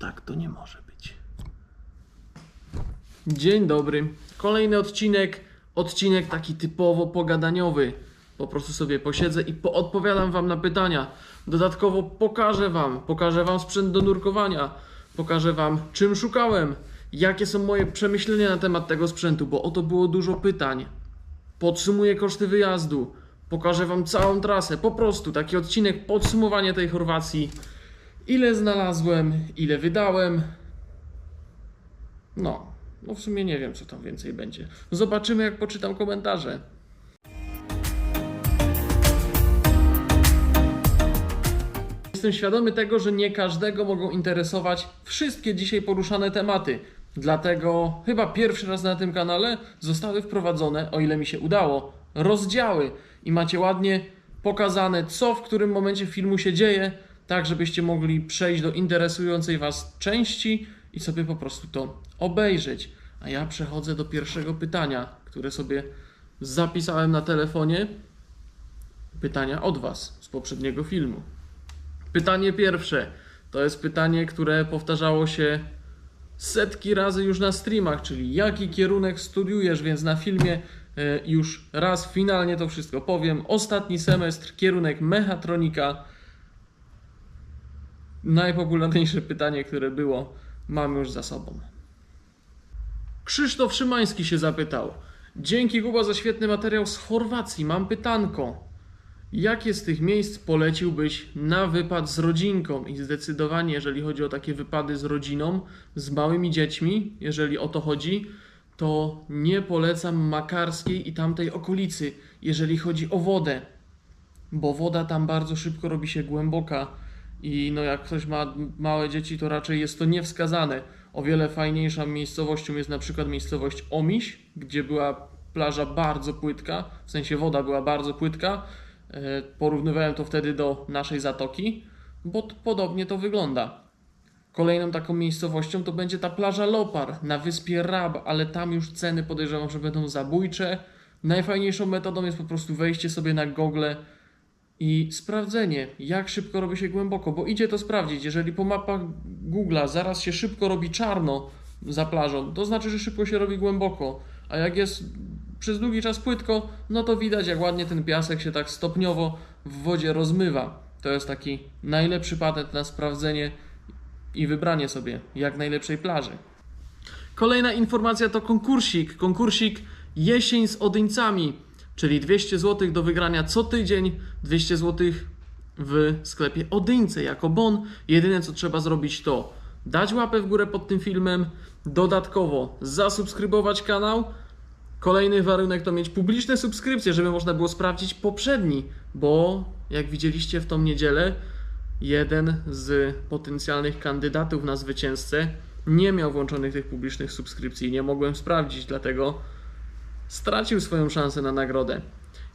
tak to nie może być. Dzień dobry. Kolejny odcinek. Odcinek taki typowo pogadaniowy. Po prostu sobie posiedzę i odpowiadam wam na pytania. Dodatkowo pokażę wam, pokażę wam sprzęt do nurkowania, pokażę wam czym szukałem, jakie są moje przemyślenia na temat tego sprzętu, bo oto było dużo pytań. Podsumuję koszty wyjazdu, pokażę wam całą trasę, po prostu taki odcinek podsumowania tej Chorwacji. Ile znalazłem, ile wydałem. No, no w sumie nie wiem, co tam więcej będzie. Zobaczymy, jak poczytam komentarze. Jestem świadomy tego, że nie każdego mogą interesować wszystkie dzisiaj poruszane tematy. Dlatego chyba pierwszy raz na tym kanale zostały wprowadzone, o ile mi się udało, rozdziały i macie ładnie pokazane, co w którym momencie filmu się dzieje, tak żebyście mogli przejść do interesującej Was części i sobie po prostu to obejrzeć. A ja przechodzę do pierwszego pytania, które sobie zapisałem na telefonie. Pytania od Was z poprzedniego filmu. Pytanie pierwsze to jest pytanie, które powtarzało się setki razy już na streamach, czyli jaki kierunek studiujesz, więc na filmie e, już raz finalnie to wszystko powiem. Ostatni semestr, kierunek mechatronika. Najpopularniejsze pytanie, które było, mam już za sobą. Krzysztof Szymański się zapytał. Dzięki Kuba za świetny materiał z Chorwacji. Mam pytanko. Jakie z tych miejsc poleciłbyś na wypad z rodzinką? I zdecydowanie, jeżeli chodzi o takie wypady z rodziną, z małymi dziećmi, jeżeli o to chodzi, to nie polecam Makarskiej i tamtej okolicy, jeżeli chodzi o wodę, bo woda tam bardzo szybko robi się głęboka i no jak ktoś ma małe dzieci, to raczej jest to niewskazane. O wiele fajniejszą miejscowością jest na przykład miejscowość Omiś, gdzie była plaża bardzo płytka, w sensie woda była bardzo płytka. E, Porównywałem to wtedy do naszej zatoki, bo podobnie to wygląda. Kolejną taką miejscowością to będzie ta plaża Lopar na wyspie Rab, ale tam już ceny podejrzewam, że będą zabójcze. Najfajniejszą metodą jest po prostu wejście sobie na Google i sprawdzenie, jak szybko robi się głęboko, bo idzie to sprawdzić. Jeżeli po mapach Google'a zaraz się szybko robi czarno za plażą, to znaczy, że szybko się robi głęboko, a jak jest przez długi czas płytko, no to widać, jak ładnie ten piasek się tak stopniowo w wodzie rozmywa. To jest taki najlepszy patent na sprawdzenie i wybranie sobie jak najlepszej plaży. Kolejna informacja to konkursik. Konkursik jesień z Odyńcami, czyli 200 zł do wygrania co tydzień, 200 zł w sklepie Odyńce jako bon. Jedyne co trzeba zrobić to dać łapę w górę pod tym filmem, dodatkowo zasubskrybować kanał. Kolejny warunek to mieć publiczne subskrypcje, żeby można było sprawdzić poprzedni, bo jak widzieliście w tą niedzielę, jeden z potencjalnych kandydatów na zwycięzcę nie miał włączonych tych publicznych subskrypcji. Nie mogłem sprawdzić, dlatego stracił swoją szansę na nagrodę.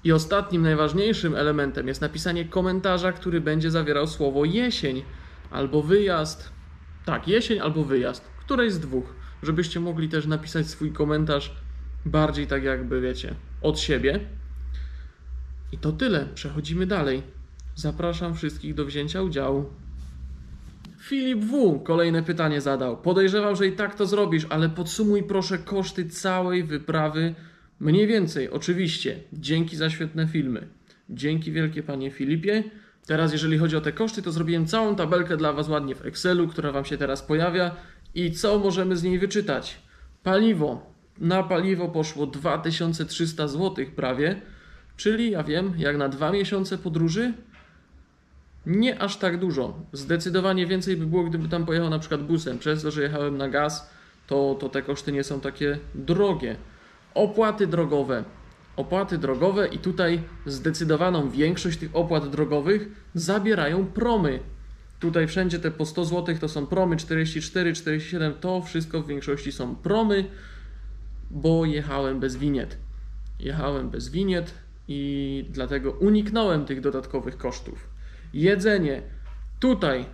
I ostatnim, najważniejszym elementem jest napisanie komentarza, który będzie zawierał słowo jesień albo wyjazd. Tak, jesień albo wyjazd. Któreś z dwóch. Żebyście mogli też napisać swój komentarz bardziej tak jakby, wiecie, od siebie. I to tyle. Przechodzimy dalej. Zapraszam wszystkich do wzięcia udziału. Filip W. kolejne pytanie zadał. Podejrzewał, że i tak to zrobisz, ale podsumuj proszę koszty całej wyprawy. Mniej więcej, oczywiście. Dzięki za świetne filmy. Dzięki wielkie panie Filipie. Teraz jeżeli chodzi o te koszty, to zrobiłem całą tabelkę dla was ładnie w Excelu, która wam się teraz pojawia. I co możemy z niej wyczytać? Paliwo. Na paliwo poszło 2300 zł prawie, czyli ja wiem, jak na dwa miesiące podróży, nie aż tak dużo. Zdecydowanie więcej by było, gdyby tam pojechał na przykład busem. Przez to, że jechałem na gaz, to, to te koszty nie są takie drogie. Opłaty drogowe. Opłaty drogowe i tutaj zdecydowaną większość tych opłat drogowych zabierają promy. Tutaj wszędzie te po 100 zł to są promy 44, 47, to wszystko w większości są promy, bo jechałem bez winiet. Jechałem bez winiet i dlatego uniknąłem tych dodatkowych kosztów. Jedzenie. Tutaj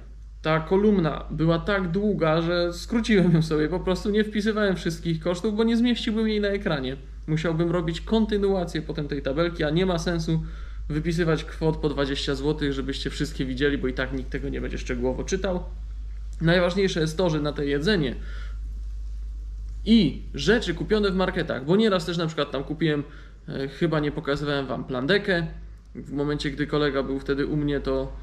ta kolumna była tak długa, że skróciłem ją sobie. Po prostu nie wpisywałem wszystkich kosztów, bo nie zmieściłbym jej na ekranie. Musiałbym robić kontynuację potem tej tabelki, a nie ma sensu wypisywać kwot po 20 zł, żebyście wszystkie widzieli, bo i tak nikt tego nie będzie szczegółowo czytał. Najważniejsze jest to, że na to jedzenie i rzeczy kupione w marketach, bo nieraz też na przykład tam kupiłem, e, chyba nie pokazywałem wam plandekę. W momencie, gdy kolega był wtedy u mnie, to,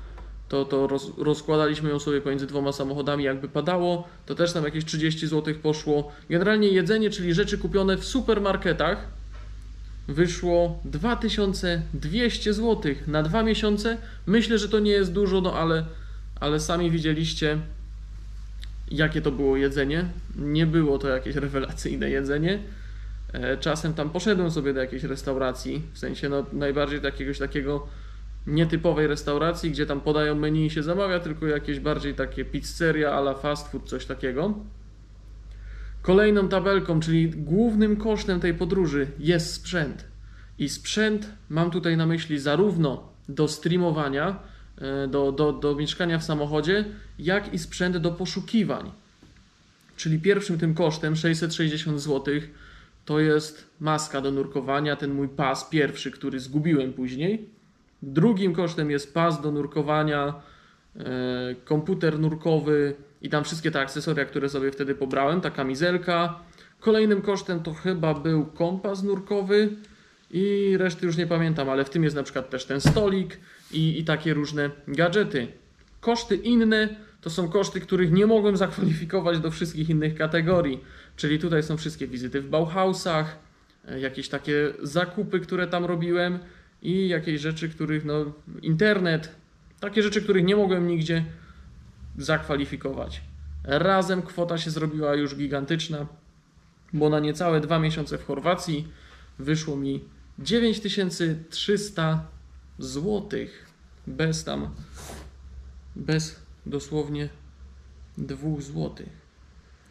to, to roz, rozkładaliśmy ją sobie pomiędzy dwoma samochodami, jakby padało, to też tam jakieś 30 zł poszło. Generalnie jedzenie, czyli rzeczy kupione w supermarketach, wyszło 2200 zł na dwa miesiące. Myślę, że to nie jest dużo, no ale, ale sami widzieliście, jakie to było jedzenie. Nie było to jakieś rewelacyjne jedzenie. E, Czasem tam poszedłem sobie do jakiejś restauracji, w sensie no, najbardziej do jakiegoś takiego nietypowej restauracji, gdzie tam podają menu i się zamawia, tylko jakieś bardziej takie pizzeria ala fast food, coś takiego. Kolejną tabelką, czyli głównym kosztem tej podróży jest sprzęt. I sprzęt mam tutaj na myśli zarówno do streamowania, e, do, do, do mieszkania w samochodzie, jak i sprzęt do poszukiwań. Czyli pierwszym tym kosztem 660 zł to jest maska do nurkowania, ten mój pas pierwszy, który zgubiłem później. Drugim kosztem jest pas do nurkowania, e, komputer nurkowy i tam wszystkie te akcesoria, które sobie wtedy pobrałem, ta kamizelka. Kolejnym kosztem to chyba był kompas nurkowy i reszty już nie pamiętam, ale w tym jest na przykład też ten stolik i, i takie różne gadżety. Koszty inne to są koszty, których nie mogłem zakwalifikować do wszystkich innych kategorii. Czyli tutaj są wszystkie wizyty w Bauhausach, e, jakieś takie zakupy, które tam robiłem i jakieś rzeczy, których no internet, takie rzeczy, których nie mogłem nigdzie zakwalifikować. Razem kwota się zrobiła już gigantyczna, bo na niecałe dwa miesiące w Chorwacji wyszło mi 9300 złotych bez tam, bez dosłownie 2 złotych.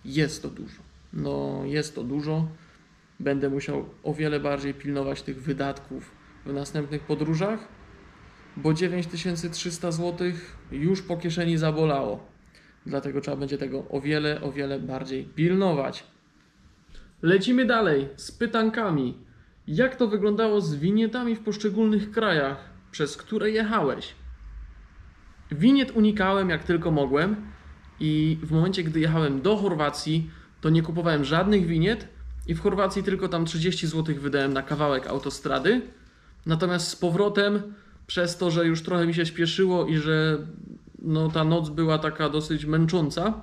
Jest to dużo. No, jest to dużo. Będę musiał o wiele bardziej pilnować tych wydatków w następnych podróżach, bo 9300 zł już po kieszeni zabolało. Dlatego trzeba będzie tego o wiele, o wiele bardziej pilnować. Lecimy dalej z pytankami. Jak to wyglądało z winietami w poszczególnych krajach, przez które jechałeś? Winiet unikałem jak tylko mogłem i w momencie, gdy jechałem do Chorwacji, to nie kupowałem żadnych winiet i w Chorwacji tylko tam 30 zł wydałem na kawałek autostrady. Natomiast z powrotem, przez to, że już trochę mi się śpieszyło i że no, ta noc była taka dosyć męcząca,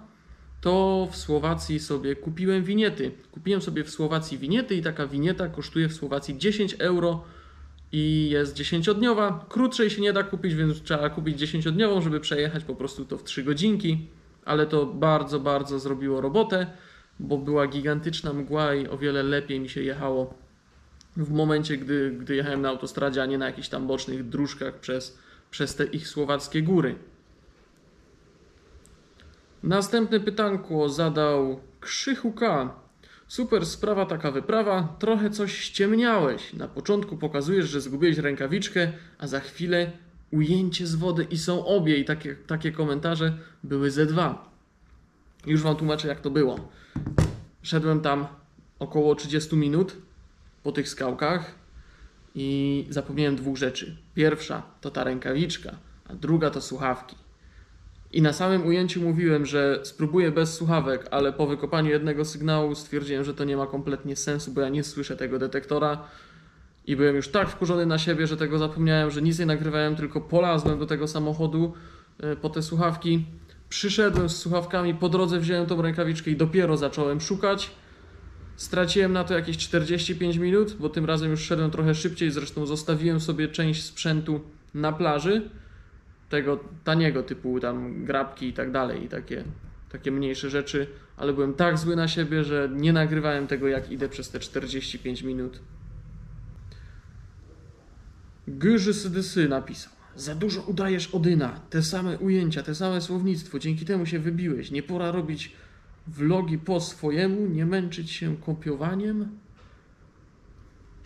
to w Słowacji sobie kupiłem winiety. Kupiłem sobie w Słowacji winiety i taka winieta kosztuje w Słowacji 10 euro i jest 10-dniowa. Krótszej się nie da kupić, więc trzeba kupić 10-dniową, żeby przejechać po prostu to w 3 godzinki. Ale to bardzo, bardzo zrobiło robotę, bo była gigantyczna mgła i o wiele lepiej mi się jechało w momencie, gdy, gdy jechałem na autostradzie, a nie na jakichś tam bocznych dróżkach przez, przez te ich słowackie góry. Następne pytanko zadał Krzychu K. Super sprawa, taka wyprawa. Trochę coś ściemniałeś. Na początku pokazujesz, że zgubiłeś rękawiczkę, a za chwilę ujęcie z wody i są obie. I takie, takie komentarze były ze dwa. Już wam tłumaczę, jak to było. Szedłem tam około 30 minut po tych skałkach i zapomniałem dwóch rzeczy. Pierwsza to ta rękawiczka, a druga to słuchawki. I na samym ujęciu mówiłem, że spróbuję bez słuchawek, ale po wykopaniu jednego sygnału stwierdziłem, że to nie ma kompletnie sensu, bo ja nie słyszę tego detektora. I byłem już tak wkurzony na siebie, że tego zapomniałem, że nic nie nagrywałem, tylko polazłem do tego samochodu e, po te słuchawki. Przyszedłem z słuchawkami, po drodze wziąłem tą rękawiczkę i dopiero zacząłem szukać. Straciłem na to jakieś 45 minut, bo tym razem już szedłem trochę szybciej, zresztą zostawiłem sobie część sprzętu na plaży tego taniego typu tam grabki i tak dalej i takie, takie mniejsze rzeczy, ale byłem tak zły na siebie, że nie nagrywałem tego jak idę przez te 45 minut. Gyży Sydysy napisał. Za dużo udajesz Odyna, te same ujęcia, te same słownictwo, dzięki temu się wybiłeś. Nie pora robić vlogi po swojemu, nie męczyć się kopiowaniem?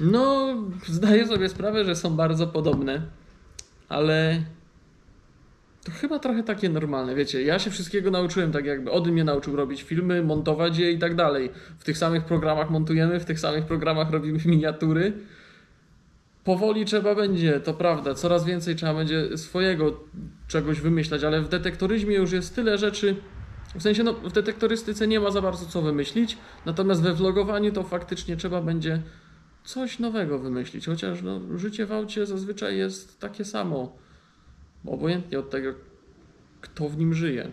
No, zdaję sobie sprawę, że są bardzo podobne, ale to chyba trochę takie normalne, wiecie. Ja się wszystkiego nauczyłem, tak jakby Odyn mnie nauczył robić filmy, montować je i tak dalej. W tych samych programach montujemy, w tych samych programach robimy miniatury. Powoli trzeba będzie, to prawda, coraz więcej trzeba będzie swojego czegoś wymyślać, ale w detektoryzmie już jest tyle rzeczy, W sensie, no, w detektorystyce nie ma za bardzo co wymyślić, natomiast we vlogowaniu to faktycznie trzeba będzie coś nowego wymyślić, chociaż no, życie w aucie zazwyczaj jest takie samo, obojętnie od tego, kto w nim żyje.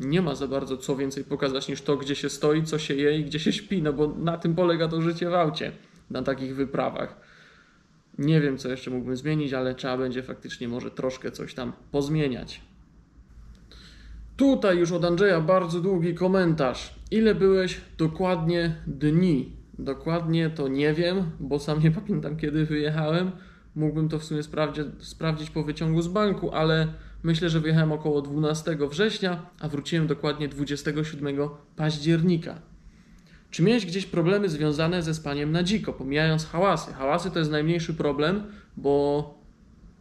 Nie ma za bardzo co więcej pokazać niż to, gdzie się stoi, co się je i gdzie się śpi, no bo na tym polega to życie w aucie, na takich wyprawach. Nie wiem, co jeszcze mógłbym zmienić, ale trzeba będzie faktycznie może troszkę coś tam pozmieniać. Tutaj już od Andrzeja bardzo długi komentarz. Ile byłeś dokładnie dni? Dokładnie to nie wiem, bo sam nie pamiętam kiedy wyjechałem. Mógłbym to w sumie sprawdzić, sprawdzić po wyciągu z banku, ale myślę, że wyjechałem około 12 września, a wróciłem dokładnie 27 października. Czy miałeś gdzieś problemy związane ze spaniem na dziko, pomijając hałasy? Hałasy to jest najmniejszy problem, bo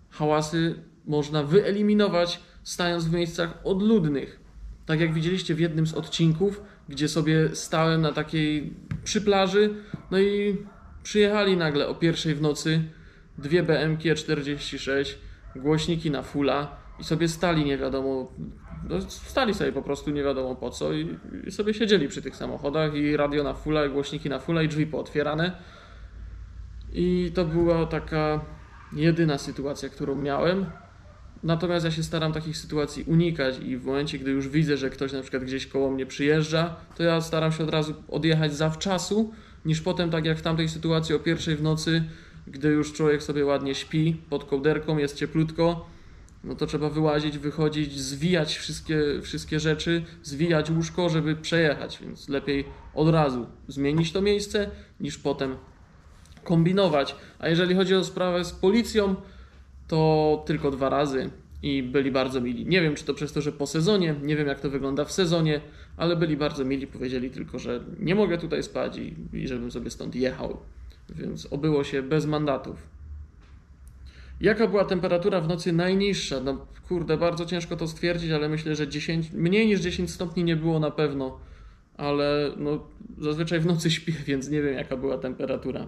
hałasy można wyeliminować stając w miejscach odludnych. Tak jak widzieliście w jednym z odcinków, gdzie sobie stałem na takiej przy plaży, no i przyjechali nagle o pierwszej w nocy dwie BMK 46, głośniki na fulla i sobie stali nie wiadomo, no stali sobie po prostu nie wiadomo po co i, i sobie siedzieli przy tych samochodach i radio na fulla, i głośniki na fulla i drzwi pootwierane. I to była taka jedyna sytuacja, którą miałem. Natomiast ja się staram takich sytuacji unikać i w momencie, gdy już widzę, że ktoś na przykład gdzieś koło mnie przyjeżdża, to ja staram się od razu odjechać zawczasu, niż potem tak jak w tamtej sytuacji o pierwszej w nocy, gdy już człowiek sobie ładnie śpi pod kołderką, jest cieplutko, no to trzeba wyłazić, wychodzić, zwijać wszystkie, wszystkie rzeczy, zwijać łóżko, żeby przejechać, więc lepiej od razu zmienić to miejsce, niż potem kombinować. A jeżeli chodzi o sprawę z policją, to tylko dwa razy i byli bardzo mili. Nie wiem, czy to przez to, że po sezonie, nie wiem jak to wygląda w sezonie, ale byli bardzo mili. Powiedzieli tylko, że nie mogę tutaj spać i, i żebym sobie stąd jechał. Więc obyło się bez mandatów. Jaka była temperatura w nocy najniższa? No kurde, bardzo ciężko to stwierdzić, ale myślę, że 10, mniej niż 10 stopni nie było na pewno. Ale no, zazwyczaj w nocy śpię, więc nie wiem jaka była temperatura.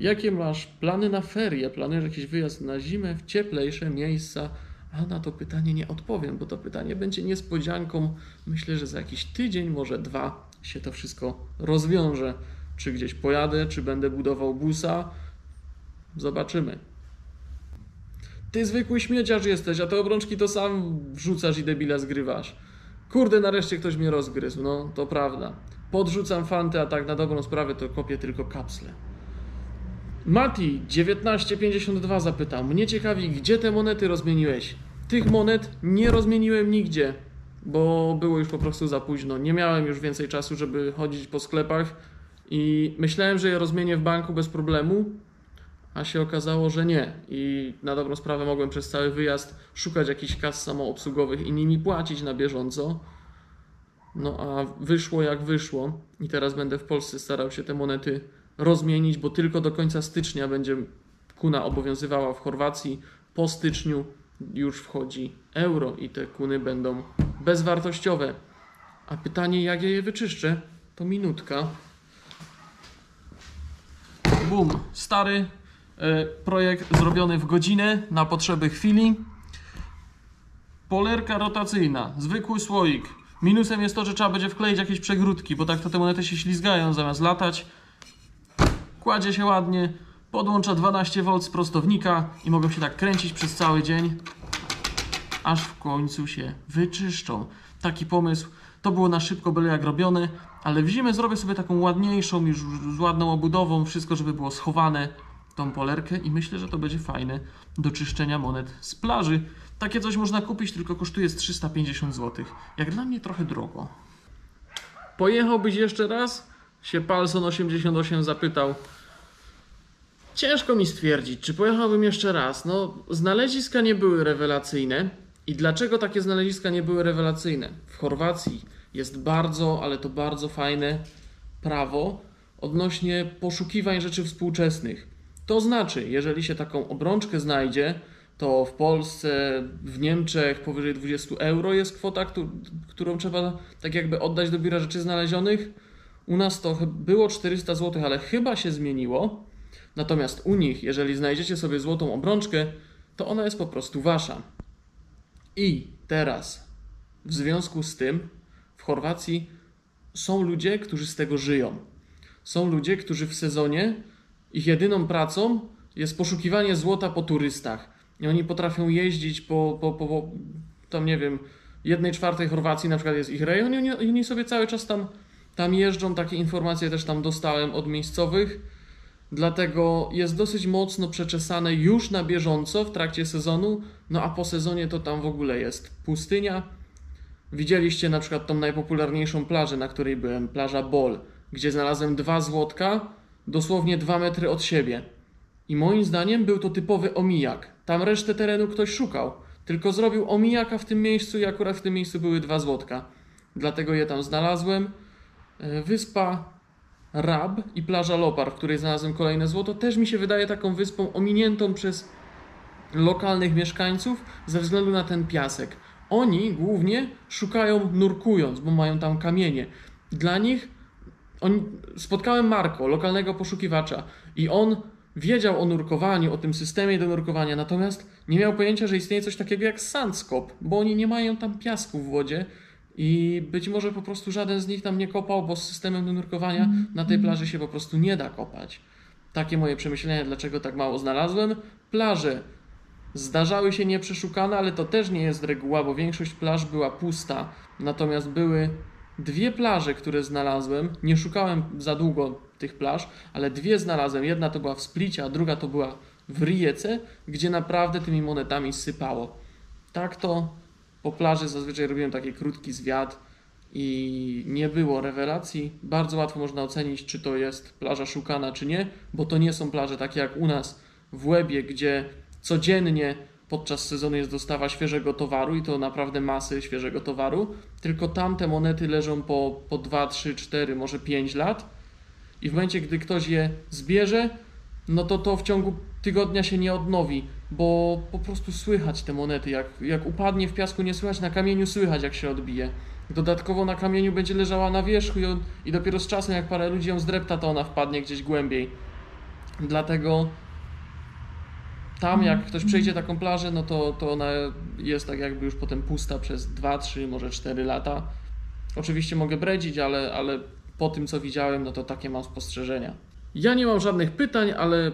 Jakie masz plany na ferie? Planujesz jakiś wyjazd na zimę w cieplejsze miejsca? A na to pytanie nie odpowiem, bo to pytanie będzie niespodzianką. Myślę, że za jakiś tydzień, może dwa się to wszystko rozwiąże. Czy gdzieś pojadę, czy będę budował busa? Zobaczymy. Ty zwykły śmieciarz jesteś, a te obrączki to sam wrzucasz i debila zgrywasz. Kurde, nareszcie ktoś mnie rozgryzł, no to prawda. Podrzucam fanty, a tak na dobrą sprawę to kopię tylko kapsle. Mati 1952 zapytał, mnie ciekawi, gdzie te monety rozmieniłeś? Tych monet nie rozmieniłem nigdzie, bo było już po prostu za późno. Nie miałem już więcej czasu, żeby chodzić po sklepach i myślałem, że je rozmienię w banku bez problemu, a się okazało, że nie. I na dobrą sprawę mogłem przez cały wyjazd szukać jakichś kas samoobsługowych i nimi płacić na bieżąco. No a wyszło jak wyszło i teraz będę w Polsce starał się te monety rozmienić, bo tylko do końca stycznia będzie kuna obowiązywała w Chorwacji. Po styczniu już wchodzi euro i te kuny będą bezwartościowe. A pytanie, jak ja je wyczyszczę, to minutka. Bum, stary e, projekt zrobiony w godzinę na potrzeby chwili. Polerka rotacyjna, zwykły słoik. Minusem jest to, że trzeba będzie wkleić jakieś przegródki, bo tak to te monety się ślizgają zamiast latać. Kładzie się ładnie, podłącza 12V z prostownika i mogą się tak kręcić przez cały dzień, aż w końcu się wyczyszczą. Taki pomysł. To było na szybko, byle jak robione, ale w zimę zrobię sobie taką ładniejszą, już z ładną obudową, wszystko, żeby było schowane, tą polerkę i myślę, że to będzie fajne do czyszczenia monet z plaży. Takie coś można kupić, tylko kosztuje z 350 zł. Jak dla mnie trochę drogo. Pojechałbyś jeszcze raz? Się Palson 88 zapytał. Ciężko mi stwierdzić, czy pojechałbym jeszcze raz. No, znaleziska nie były rewelacyjne. I dlaczego takie znaleziska nie były rewelacyjne? W Chorwacji jest bardzo, ale to bardzo fajne prawo odnośnie poszukiwań rzeczy współczesnych. To znaczy, jeżeli się taką obrączkę znajdzie, to w Polsce, w Niemczech powyżej 20 euro jest kwota, któ- którą trzeba tak jakby oddać do biura rzeczy znalezionych. U nas to było 400 zł, ale chyba się zmieniło. Natomiast u nich, jeżeli znajdziecie sobie złotą obrączkę, to ona jest po prostu wasza. I teraz W związku z tym w Chorwacji są ludzie, którzy z tego żyją. Są ludzie, którzy w sezonie ich jedyną pracą jest poszukiwanie złota po turystach. I oni potrafią jeździć po, po, po, po tam nie wiem, jednej czwartej Chorwacji na przykład jest ich rejon i oni, oni sobie cały czas tam, tam jeżdżą. Takie informacje też tam dostałem od miejscowych. Dlatego jest dosyć mocno przeczesane już na bieżąco w trakcie sezonu, no a po sezonie to tam w ogóle jest pustynia. Widzieliście na przykład tą najpopularniejszą plażę, na której byłem, plaża Bol, gdzie znalazłem dwa złotka, dosłownie dwa metry od siebie. I moim zdaniem był to typowy omijak. Tam resztę terenu ktoś szukał, tylko zrobił omijaka w tym miejscu i akurat w tym miejscu były dwa złotka. Dlatego je tam znalazłem. E, Wyspa Rab i plaża Lopar, w której znalazłem kolejne złoto, też mi się wydaje taką wyspą ominiętą przez lokalnych mieszkańców ze względu na ten piasek. Oni głównie szukają nurkując, bo mają tam kamienie. Dla nich oni, spotkałem Marko, lokalnego poszukiwacza, i on wiedział o nurkowaniu, o tym systemie do nurkowania, natomiast nie miał pojęcia, że istnieje coś takiego jak sandskop, bo oni nie mają tam piasku w wodzie i być może po prostu żaden z nich tam nie kopał, bo z systemem nurkowania na tej plaży się po prostu nie da kopać. Takie moje przemyślenia, dlaczego tak mało znalazłem. Plaże zdarzały się nieprzeszukane, ale to też nie jest reguła, bo większość plaż była pusta. Natomiast były dwie plaże, które znalazłem. Nie szukałem za długo tych plaż, ale dwie znalazłem. Jedna to była w Splicie, a druga to była w Rijece, gdzie naprawdę tymi monetami sypało. Tak to po plaży zazwyczaj robiłem taki krótki zwiat i nie było rewelacji. Bardzo łatwo można ocenić, czy to jest plaża szukana, czy nie, bo to nie są plaże takie jak u nas w Łebie, gdzie codziennie podczas sezonu jest dostawa świeżego towaru i to naprawdę masy świeżego towaru, tylko tam te monety leżą po, po 2, 3, 4, może 5 lat i w momencie, gdy ktoś je zbierze, no to to w ciągu tygodnia się nie odnowi, bo po prostu słychać te monety. Jak, jak upadnie w piasku, nie słychać, na kamieniu słychać, jak się odbije. Dodatkowo na kamieniu będzie leżała na wierzchu i, on, i dopiero z czasem, jak parę ludzi ją zdrepta, to ona wpadnie gdzieś głębiej. Dlatego tam, jak ktoś przejdzie taką plażę, no to, to ona jest tak jakby już potem pusta przez 2, 3, może 4 lata. Oczywiście mogę bredzić, ale, ale po tym, co widziałem, no to takie mam spostrzeżenia. Ja nie mam żadnych pytań, ale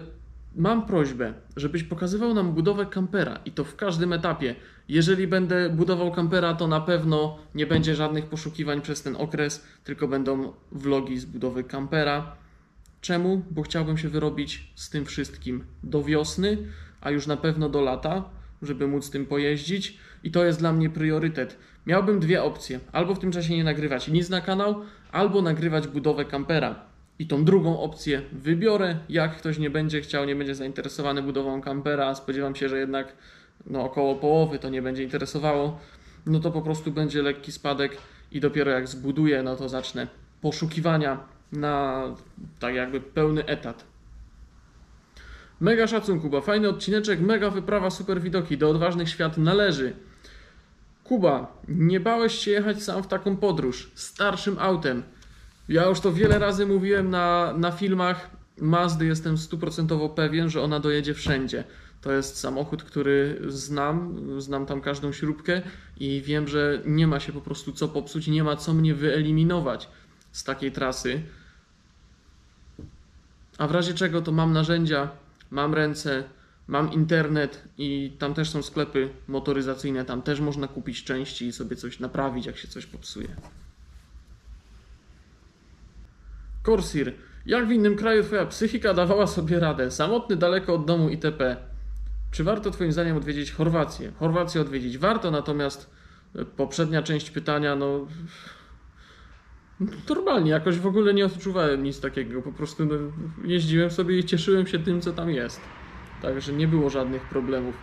mam prośbę, żebyś pokazywał nam budowę kampera i to w każdym etapie. Jeżeli będę budował kampera, to na pewno nie będzie żadnych poszukiwań przez ten okres, tylko będą vlogi z budowy kampera. Czemu? Bo chciałbym się wyrobić z tym wszystkim do wiosny, a już na pewno do lata, żeby móc tym pojeździć i to jest dla mnie priorytet. Miałbym dwie opcje: albo w tym czasie nie nagrywać nic na kanał, albo nagrywać budowę kampera. I tą drugą opcję wybiorę. Jak ktoś nie będzie chciał, nie będzie zainteresowany budową kampera, spodziewam się, że jednak no, około połowy to nie będzie interesowało, no to po prostu będzie lekki spadek i dopiero jak zbuduję, no to zacznę poszukiwania na tak jakby pełny etat. Mega szacun, Kuba. Fajny odcineczek, mega wyprawa, super widoki. Do odważnych świat należy. Kuba, nie bałeś się jechać sam w taką podróż starszym autem. Ja już to wiele razy mówiłem na, na filmach. Mazdy jestem stuprocentowo pewien, że ona dojedzie wszędzie. To jest samochód, który znam, znam tam każdą śrubkę i wiem, że nie ma się po prostu co popsuć, nie ma co mnie wyeliminować z takiej trasy. A w razie czego to mam narzędzia, mam ręce, mam internet i tam też są sklepy motoryzacyjne, tam też można kupić części i sobie coś naprawić, jak się coś popsuje. Korsir. Jak w innym kraju twoja psychika dawała sobie radę? Samotny, daleko od domu itp. Czy warto twoim zdaniem odwiedzić Chorwację? Chorwację odwiedzić warto, natomiast e, poprzednia część pytania, no... Normalnie, jakoś w ogóle nie odczuwałem nic takiego. Po prostu no, jeździłem sobie i cieszyłem się tym, co tam jest. Także nie było żadnych problemów.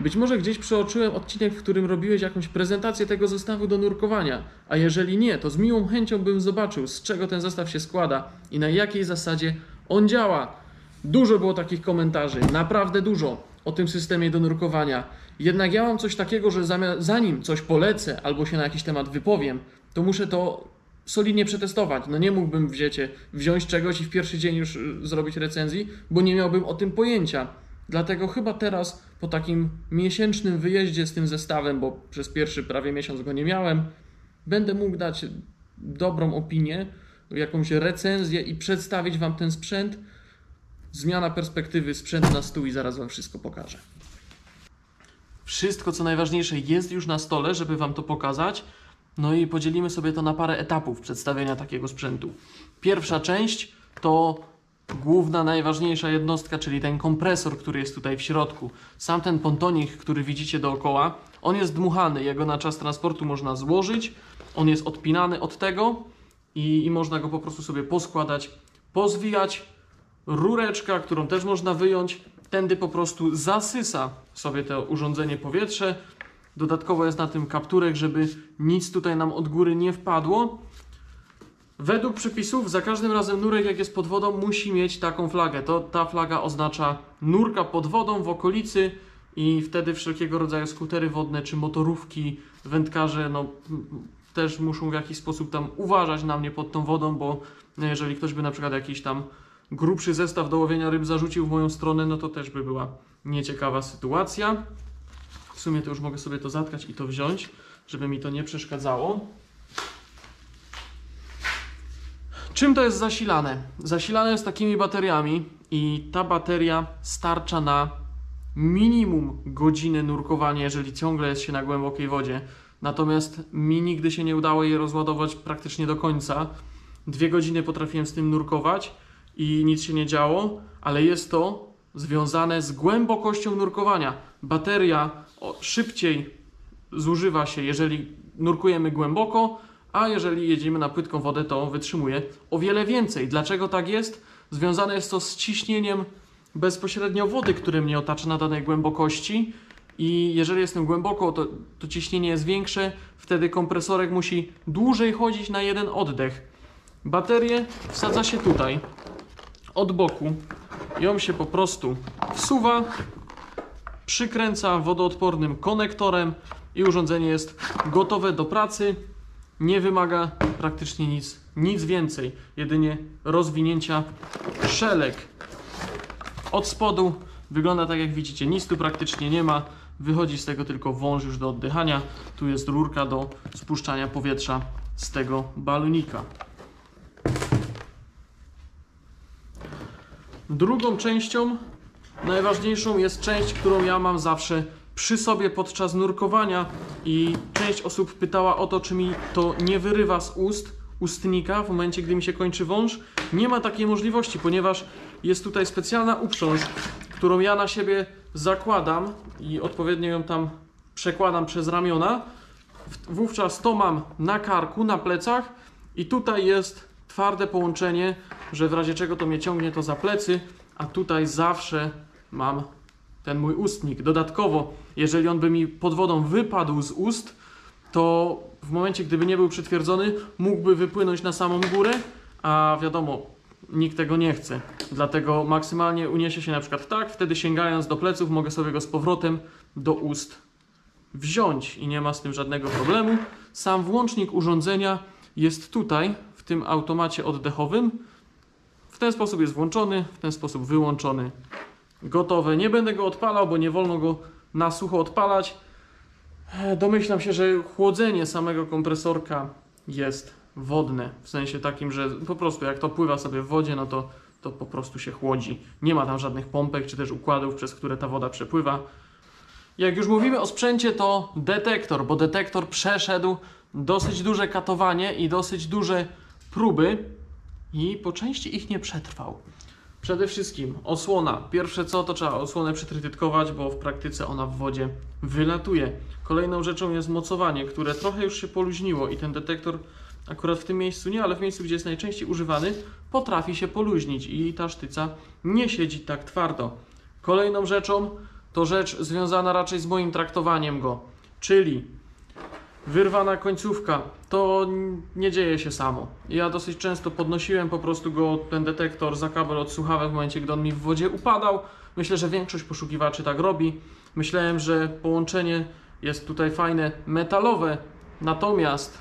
Być może gdzieś przeoczyłem odcinek, w którym robiłeś jakąś prezentację tego zestawu do nurkowania, a jeżeli nie, to z miłą chęcią bym zobaczył, z czego ten zestaw się składa i na jakiej zasadzie on działa. Dużo było takich komentarzy, naprawdę dużo o tym systemie do nurkowania. Jednak ja mam coś takiego, że zanim coś polecę albo się na jakiś temat wypowiem, to muszę to solidnie przetestować. No nie mógłbym wzięcie, wziąć czegoś i w pierwszy dzień już y, zrobić recenzji, bo nie miałbym o tym pojęcia. Dlatego chyba teraz po takim miesięcznym wyjeździe z tym zestawem, bo przez pierwszy prawie miesiąc go nie miałem, będę mógł dać dobrą opinię, jakąś recenzję i przedstawić Wam ten sprzęt. Zmiana perspektywy, sprzęt na stół i zaraz Wam wszystko pokażę. Wszystko, co najważniejsze, jest już na stole, żeby Wam to pokazać. No i podzielimy sobie to na parę etapów przedstawienia takiego sprzętu. Pierwsza część to główna, najważniejsza jednostka, czyli ten kompresor, który jest tutaj w środku. Sam ten pontonik, który widzicie dookoła, on jest dmuchany, jego na czas transportu można złożyć, on jest odpinany od tego i, i można go po prostu sobie poskładać, pozwijać. Rureczka, którą też można wyjąć, tędy po prostu zasysa sobie to urządzenie powietrze. Dodatkowo jest na tym kapturek, żeby nic tutaj nam od góry nie wpadło. Według przepisów za każdym razem nurek jak jest pod wodą musi mieć taką flagę. To ta flaga oznacza nurka pod wodą w okolicy i wtedy wszelkiego rodzaju skutery wodne czy motorówki, wędkarze no, też muszą w jakiś sposób tam uważać na mnie pod tą wodą, bo jeżeli ktoś by na przykład jakiś tam grubszy zestaw do łowienia ryb zarzucił w moją stronę, no to też by była nieciekawa sytuacja. W sumie to już mogę sobie to zatkać i to wziąć, żeby mi to nie przeszkadzało. Czym to jest zasilane? Zasilane jest takimi bateriami i ta bateria starcza na minimum godziny nurkowania, jeżeli ciągle jest się na głębokiej wodzie. Natomiast mi nigdy się nie udało jej rozładować praktycznie do końca. Dwie godziny potrafiłem z tym nurkować i nic się nie działo, ale jest to związane z głębokością nurkowania. Bateria szybciej zużywa się, jeżeli nurkujemy głęboko, a jeżeli jedziemy na płytką wodę, to wytrzymuje o wiele więcej. Dlaczego tak jest? Związane jest to z ciśnieniem bezpośrednio wody, które mnie otacza na danej głębokości. I jeżeli jestem głęboko, to, to ciśnienie jest większe, wtedy kompresorek musi dłużej chodzić na jeden oddech. Baterię wsadza się tutaj, od boku. Ją się po prostu wsuwa, przykręca wodoodpornym konektorem i urządzenie jest gotowe do pracy. Nie wymaga praktycznie nic, nic więcej, jedynie rozwinięcia szelek. Od spodu wygląda tak jak widzicie, nic tu praktycznie nie ma. Wychodzi z tego tylko wąż już do oddychania. Tu jest rurka do spuszczania powietrza z tego balonika. Drugą częścią, najważniejszą jest część, którą ja mam zawsze przy sobie podczas nurkowania i część osób pytała o to, czy mi to nie wyrywa z ust ustnika w momencie, gdy mi się kończy wąż. Nie ma takiej możliwości, ponieważ jest tutaj specjalna uprząż, którą ja na siebie zakładam i odpowiednio ją tam przekładam przez ramiona. Wówczas to mam na karku, na plecach i tutaj jest twarde połączenie, że w razie czego to mnie ciągnie to za plecy, a tutaj zawsze mam ten mój ustnik. Dodatkowo, jeżeli on by mi pod wodą wypadł z ust, to w momencie, gdyby nie był przytwierdzony, mógłby wypłynąć na samą górę, a wiadomo, nikt tego nie chce. Dlatego maksymalnie uniesie się na przykład tak, wtedy sięgając do pleców mogę sobie go z powrotem do ust wziąć i nie ma z tym żadnego problemu. Sam włącznik urządzenia jest tutaj, w tym automacie oddechowym. W ten sposób jest włączony, w ten sposób wyłączony. Gotowe. Nie będę go odpalał, bo nie wolno go na sucho odpalać. E, Domyślam się, że chłodzenie samego kompresorka jest wodne. W sensie takim, że po prostu jak to pływa sobie w wodzie, no to, to po prostu się chłodzi. Nie ma tam żadnych pompek czy też układów, przez które ta woda przepływa. Jak już mówimy o sprzęcie, to detektor, bo detektor przeszedł dosyć duże katowanie i dosyć duże próby i po części ich nie przetrwał. Przede wszystkim osłona. Pierwsze co, to trzeba osłonę przytrytytkować, bo w praktyce ona w wodzie wylatuje. Kolejną rzeczą jest mocowanie, które trochę już się poluźniło i ten detektor akurat w tym miejscu nie, ale w miejscu, gdzie jest najczęściej używany, potrafi się poluźnić i ta sztyca nie siedzi tak twardo. Kolejną rzeczą to rzecz związana raczej z moim traktowaniem go, czyli wyrwana końcówka. To nie dzieje się samo. Ja dosyć często podnosiłem po prostu go, ten detektor za kabel od słuchawek w momencie, gdy on mi w wodzie upadał. Myślę, że większość poszukiwaczy tak robi. Myślałem, że połączenie jest tutaj fajne, metalowe, natomiast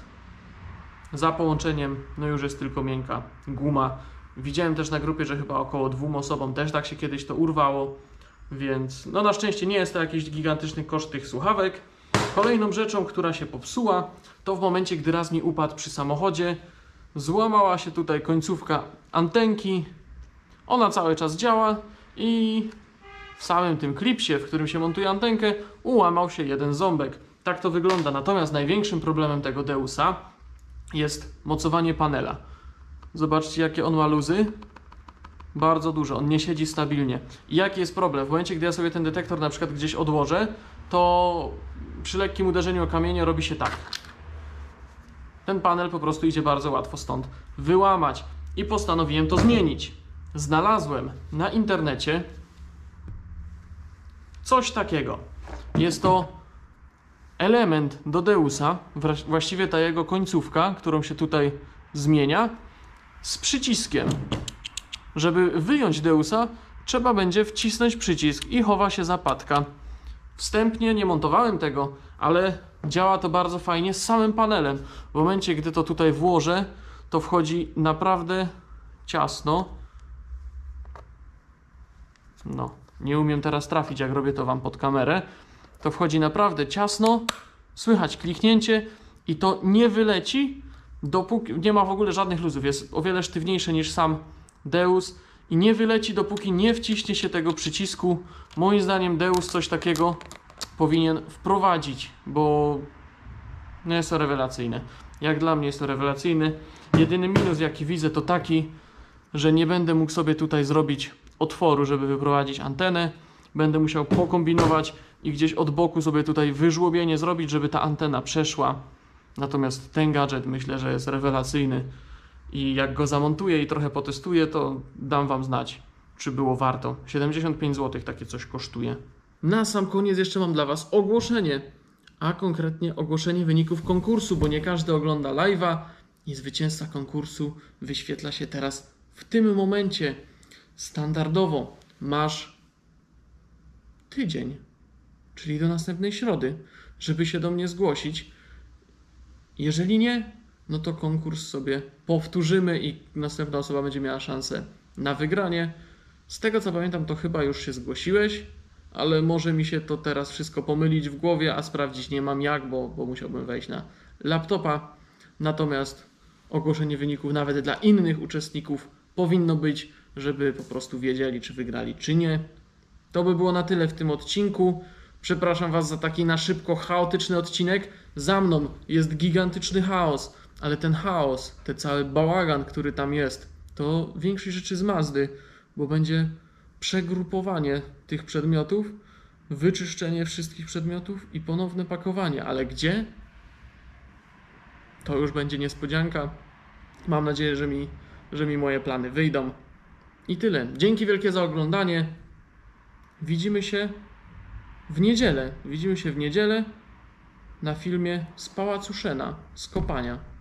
za połączeniem no już jest tylko miękka guma. Widziałem też na grupie, że chyba około dwóm osobom też tak się kiedyś to urwało. Więc no na szczęście nie jest to jakiś gigantyczny koszt tych słuchawek. Kolejną rzeczą, która się popsuła, to w momencie, gdy raz mi upadł przy samochodzie, złamała się tutaj końcówka antenki. Ona cały czas działa i w samym tym klipsie, w którym się montuje antenkę, ułamał się jeden ząbek. Tak to wygląda. Natomiast największym problemem tego Deusa jest mocowanie panela. Zobaczcie, jakie on ma luzy. Bardzo dużo, on nie siedzi stabilnie. I jaki jest problem? W momencie, gdy ja sobie ten detektor na przykład gdzieś odłożę, to przy lekkim uderzeniu o kamienie robi się tak. Ten panel po prostu idzie bardzo łatwo stąd wyłamać. I postanowiłem to zmienić. Znalazłem na internecie coś takiego. Jest to element do Deusa, właściwie ta jego końcówka, którą się tutaj zmienia, z przyciskiem. Żeby wyjąć Deusa, trzeba będzie wcisnąć przycisk i chowa się zapadka. Wstępnie nie montowałem tego, ale działa to bardzo fajnie z samym panelem. W momencie, gdy to tutaj włożę, to wchodzi naprawdę ciasno. No, nie umiem teraz trafić, jak robię to Wam pod kamerę. To wchodzi naprawdę ciasno, słychać kliknięcie i to nie wyleci, dopóki nie ma w ogóle żadnych luzów. Jest o wiele sztywniejsze niż sam Deus i nie wyleci, dopóki nie wciśnie się tego przycisku. Moim zdaniem Deus coś takiego powinien wprowadzić, bo no jest to rewelacyjne. Jak dla mnie jest to rewelacyjny. Jedyny minus, jaki widzę, to taki, że nie będę mógł sobie tutaj zrobić otworu, żeby wyprowadzić antenę. Będę musiał pokombinować i gdzieś od boku sobie tutaj wyżłobienie zrobić, żeby ta antena przeszła. Natomiast ten gadżet myślę, że jest rewelacyjny i jak go zamontuję i trochę potestuję, to dam Wam znać, czy było warto. 75 zł takie coś kosztuje. Na sam koniec jeszcze mam dla Was ogłoszenie, a konkretnie ogłoszenie wyników konkursu, bo nie każdy ogląda live'a i zwycięzca konkursu wyświetla się teraz w tym momencie. Standardowo masz tydzień, czyli do następnej środy, żeby się do mnie zgłosić. Jeżeli nie, no to konkurs sobie powtórzymy i następna osoba będzie miała szansę na wygranie. Z tego co pamiętam, to chyba już się zgłosiłeś, ale może mi się to teraz wszystko pomylić w głowie, a sprawdzić nie mam jak, bo, bo musiałbym wejść na laptopa. Natomiast ogłoszenie wyników nawet dla innych uczestników powinno być, żeby po prostu wiedzieli, czy wygrali, czy nie. To by było na tyle w tym odcinku. Przepraszam Was za taki na szybko chaotyczny odcinek. Za mną jest gigantyczny chaos, ale ten chaos, ten cały bałagan, który tam jest, to większość rzeczy z Mazdy, bo będzie przegrupowanie tych przedmiotów, wyczyszczenie wszystkich przedmiotów i ponowne pakowanie. Ale gdzie? To już będzie niespodzianka. Mam nadzieję, że mi, że mi moje plany wyjdą. I tyle. Dzięki wielkie za oglądanie. Widzimy się w niedzielę. Widzimy się w niedzielę na filmie z Pałacu Szena, z kopania.